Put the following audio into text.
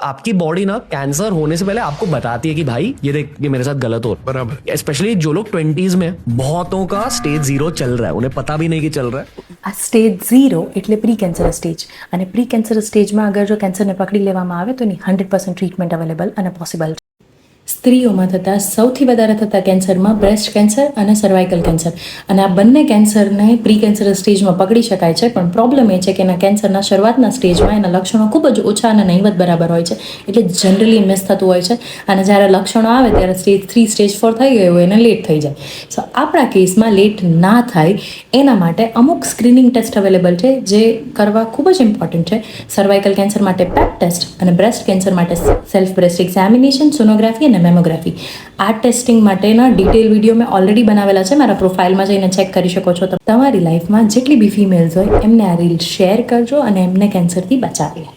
आपकी बॉडी ना कैंसर होने से पहले आपको बताती है कि भाई ये देख ये मेरे साथ गलत हो रहा बराबर है स्पेशली जो लोग ट्वेंटीज में बहुतों का स्टेज जीरो चल रहा है उन्हें पता भी नहीं कि चल रहा है આ સ્ટેજ ઝીરો એટલે પ્રી કેન્સરસ સ્ટેજ અને પ્રી કેન્સરસ સ્ટેજમાં અગર જો કેન્સરને પકડી લેવામાં આવે તો એની હંડ્રેડ પર્સન્ટ ટ્રીટમેન્ટ અવેલેબલ અને પોસિબલ છે સ્ત્રીઓમાં થતા સૌથી વધારે થતા કેન્સરમાં બ્રેસ્ટ કેન્સર અને સર્વાઇકલ કેન્સર અને આ બંને કેન્સરને પ્રી કેન્સર સ્ટેજમાં પકડી શકાય છે, પણ પ્રોબ્લેમ એ છે કે એના કેન્સરના શરૂઆતના સ્ટેજમાં એના લક્ષણો ખૂબ જ ઓછા અને નહીવત બરાબર હોય છે. એટલે જનરલી મિસ થતું હોય છે. અને જ્યારે લક્ષણો આવે ત્યારે સ્ટેજ થ્રી સ્ટેજ ફોર થઈ ગયું હોય એને લેટ થઈ જાય. સો આપણા કેસમાં લેટ ના થાય એના માટે અમુક સ્ક્રીનિંગ ટેસ્ટ અવેલેબલ છે જે કરવા ખૂબ જ ઇમ્પોર્ટન્ટ છે. સર્વાઇકલ કેન્સર માટે પેપ ટેસ્ટ અને બ્રેસ્ટ કેન્સર માટે સેલ્ફ બ્રેસ્ટ એક્ઝામિનેશન સોનોગ્રાફી અને મેમોગ્રાફી આ ટેસ્ટિંગ માટેના ડિટેલ વીડિયો મેં ઓલરેડી બનાવેલા છે. મારા પ્રોફાઇલમાં જઈને ચેક કરી શકો છો. તમારી લાઈફમાં જેટલી બી ફિમેલ્સ હોય, એમને આ રીલ શેર કરજો અને એમને કેન્સરથી બચાવી